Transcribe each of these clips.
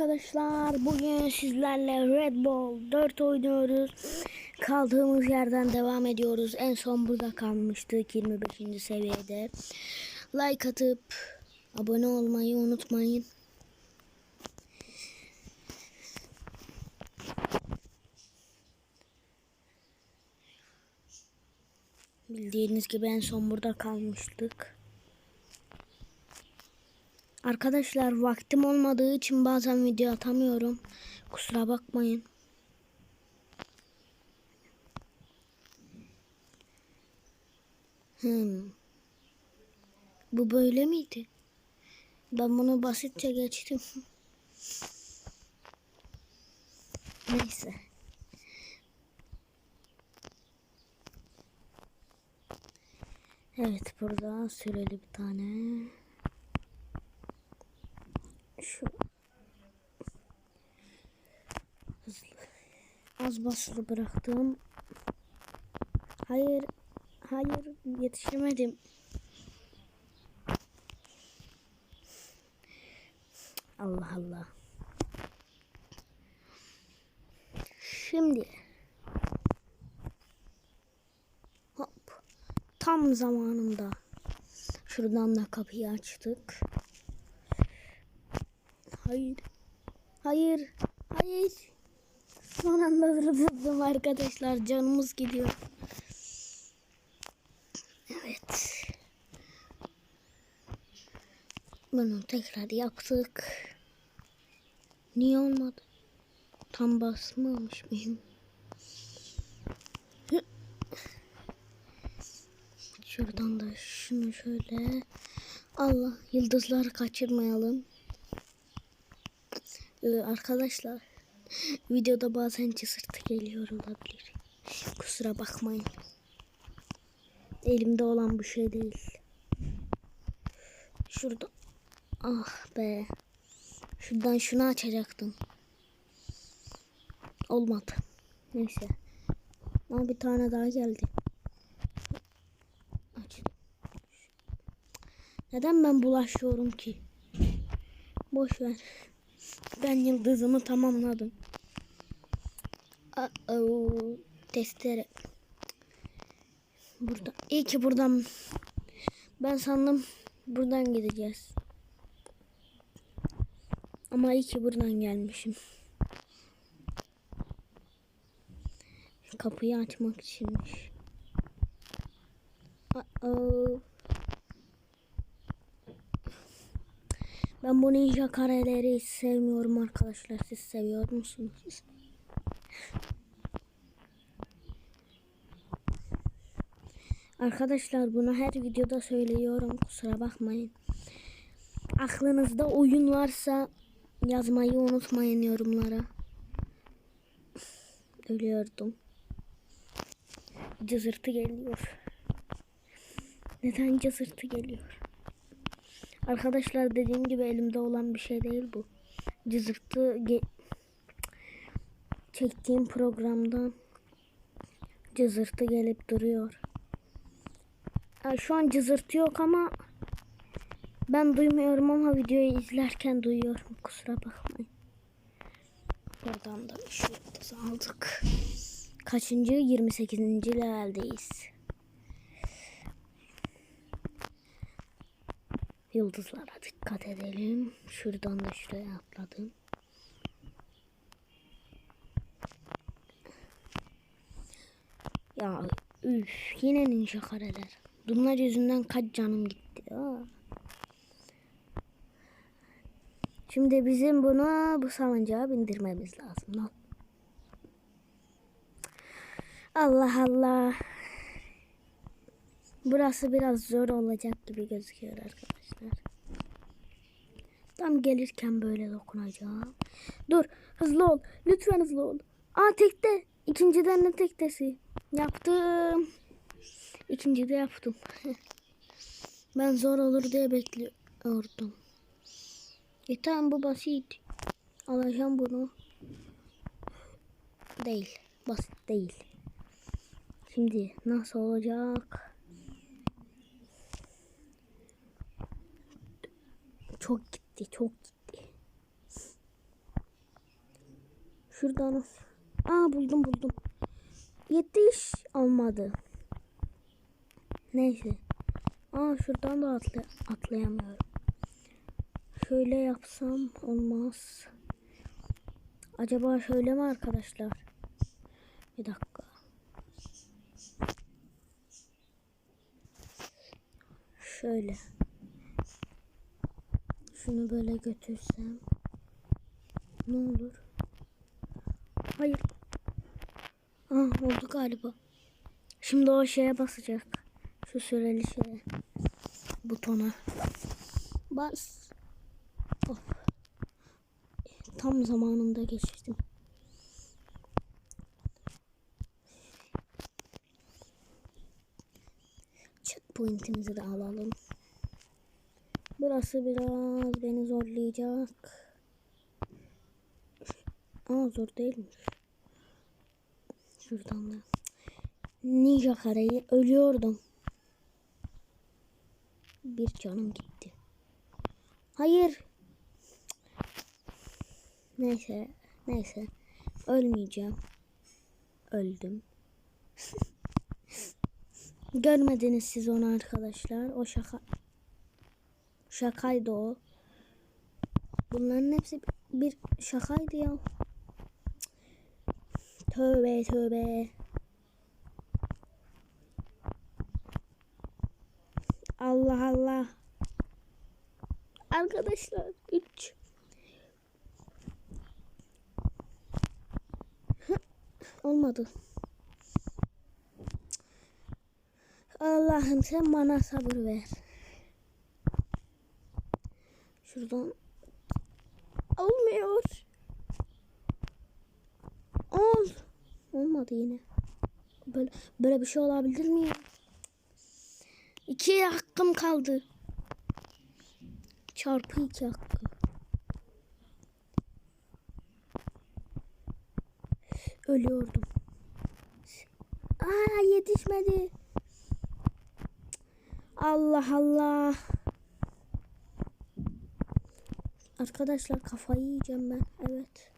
arkadaşlar. Bugün sizlerle Red Bull 4 oynuyoruz. Kaldığımız yerden devam ediyoruz. En son burada kalmıştık 25. seviyede. Like atıp abone olmayı unutmayın. Bildiğiniz gibi en son burada kalmıştık. Arkadaşlar vaktim olmadığı için bazen video atamıyorum. Kusura bakmayın. Hmm. Bu böyle miydi? Ben bunu basitçe geçtim. Neyse. Evet burada süreli bir tane. Şu hızlı. Az basılı bıraktım. Hayır. Hayır yetişemedim. Allah Allah. Şimdi hop tam zamanında şuradan da kapıyı açtık. Hayır. Hayır. Hayır. Son anda durdum arkadaşlar. Canımız gidiyor. Evet. Bunu tekrar yaptık. Niye olmadı? Tam basmamış mıyım? Şuradan da şunu şöyle. Allah yıldızları kaçırmayalım. Ee, arkadaşlar videoda bazen cısırtı geliyor olabilir. Kusura bakmayın. Elimde olan bir şey değil. Şurada. Ah be. Şuradan şunu açacaktım. Olmadı. Neyse. Ama bir tane daha geldi. Açtım. Neden ben bulaşıyorum ki? Boş ver. Ben yıldızımı tamamladım. Testere. Burada. İyi ki buradan. Ben sandım buradan gideceğiz. Ama iyi ki buradan gelmişim. Kapıyı açmak içinmiş. Ben bu ninja kareleri sevmiyorum arkadaşlar. Siz seviyor musunuz? Arkadaşlar bunu her videoda söylüyorum. Kusura bakmayın. Aklınızda oyun varsa yazmayı unutmayın yorumlara. Ölüyordum. Cızırtı geliyor. Neden cızırtı geliyor? Arkadaşlar dediğim gibi elimde olan bir şey değil bu. Cızırtı çektiğim programdan cızırtı gelip duruyor. Ha, şu an cızırtı yok ama ben duymuyorum ama videoyu izlerken duyuyorum. Kusura bakmayın. Buradan da şey aldık. Kaçıncı? 28. leveldeyiz. Yıldızlara dikkat edelim. Şuradan da şuraya atladım. Ya üf yine ninja kareler. Bunlar yüzünden kaç canım gitti. Şimdi bizim bunu bu salıncağa bindirmemiz lazım. Allah Allah. Burası biraz zor olacak gibi gözüküyor arkadaşlar. Tam gelirken böyle dokunacağım. Dur hızlı ol. Lütfen hızlı ol. Aa tekte. İkinciden de tektesi. Yaptım. İkinci de yaptım. ben zor olur diye bekliyordum. E tamam bu basit. Alacağım bunu. Değil. Basit değil. Şimdi nasıl olacak? Çok gitti, çok gitti. Şuradan. Aa buldum buldum. Yetti iş olmadı. Neyse. Aa şuradan da atla atlayamıyorum. Şöyle yapsam olmaz. Acaba şöyle mi arkadaşlar? Bir dakika. Şöyle. Şunu böyle götürsem. Ne olur? Hayır. Ah oldu galiba. Şimdi o şeye basacak. Şu süreli şeye. Butona. Bas. Of. Tam zamanında geçtim. Checkpoint'imizi de alalım. Burası biraz beni zorlayacak. Aa zor değilmiş. Şuradan da. Ninja kareyi ölüyordum. Bir canım gitti. Hayır. Neyse. Neyse. Ölmeyeceğim. Öldüm. Görmediniz siz onu arkadaşlar. O şaka. Şakaydı o. Bunların hepsi bir şakaydı ya. Tövbe tövbe. Allah Allah. Arkadaşlar 3 Olmadı. Allah'ım sen bana sabır ver. Şuradan olmuyor. Ol. Olmadı yine. Böyle böyle bir şey olabilir mi ya? İki hakkım kaldı. Çarpı iki hakkı. Ölüyordum. Aa yetişmedi. Allah Allah. Arkadaşlar kafayı yiyeceğim ben. Evet.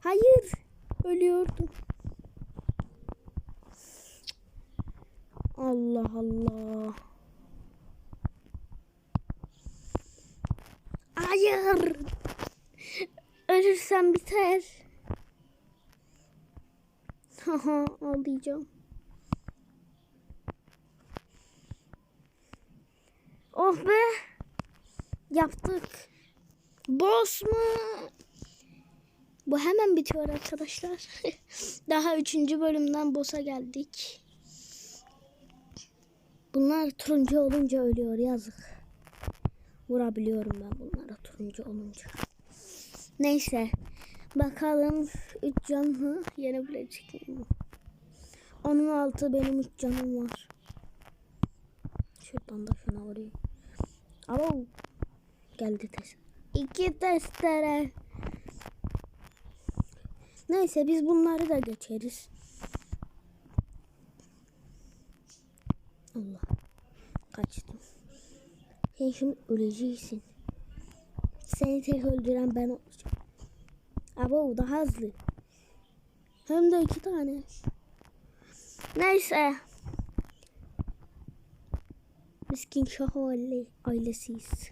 Hayır. Ölüyordum. Allah Allah. Hayır. Ölürsem biter. Haha ağlayacağım. Oh be. Yaptık. Boss mu? Bu hemen bitiyor arkadaşlar. Daha üçüncü bölümden boss'a geldik. Bunlar turuncu olunca ölüyor yazık. Vurabiliyorum ben bunlara turuncu olunca. Neyse. Bakalım 3 canlı yenebilecek miyim? Onun altı benim 3 canım var. Şuradan da şuna vurayım. Alo. Geldi test. İki testere. Neyse biz bunları da geçeriz. Allah. Kaçtım. Sen şimdi öleceksin. Seni tek öldüren ben olacağım. Abo daha hızlı. Hem de iki tane. Neyse. Biz King Şaho aile, ailesiyiz.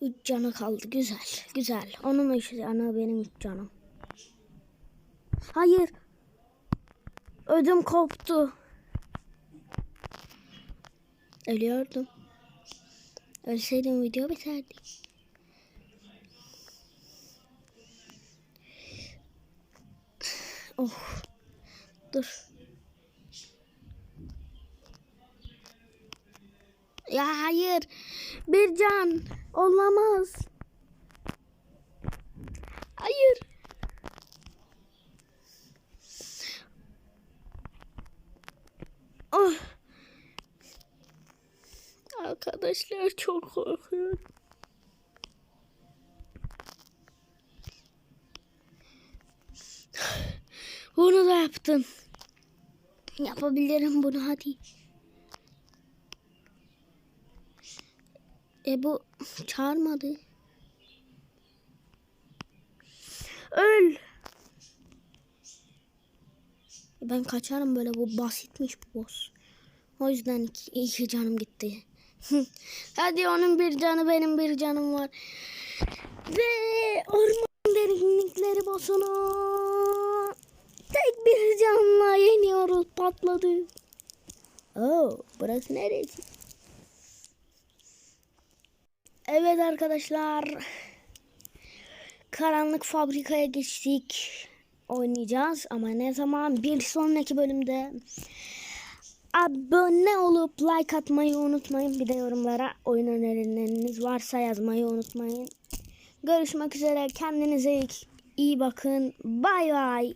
Üç canı kaldı. Güzel. Güzel. Onun üç canı benim üç canım. Hayır. Ödüm koptu. Ölüyordum. Ölseydim video biterdi. Oh. Dur. Ya hayır. Bir can. Olamaz. Hayır. Oh. Arkadaşlar çok korkuyorum. Bunu da yaptım. Yapabilirim bunu hadi. E bu çağırmadı. Öl. Ben kaçarım böyle bu basitmiş bu boss. O yüzden iki, iki canım gitti. Hadi onun bir canı benim bir canım var. Ve orman derinlikleri bossunu tek bir canla yeniyoruz patladı. Oo, burası neresi? Evet arkadaşlar. Karanlık fabrikaya geçtik. Oynayacağız ama ne zaman? Bir sonraki bölümde. Abone olup like atmayı unutmayın. Bir de yorumlara oyun önerileriniz varsa yazmayı unutmayın. Görüşmek üzere. Kendinize iyi bakın. Bay bay.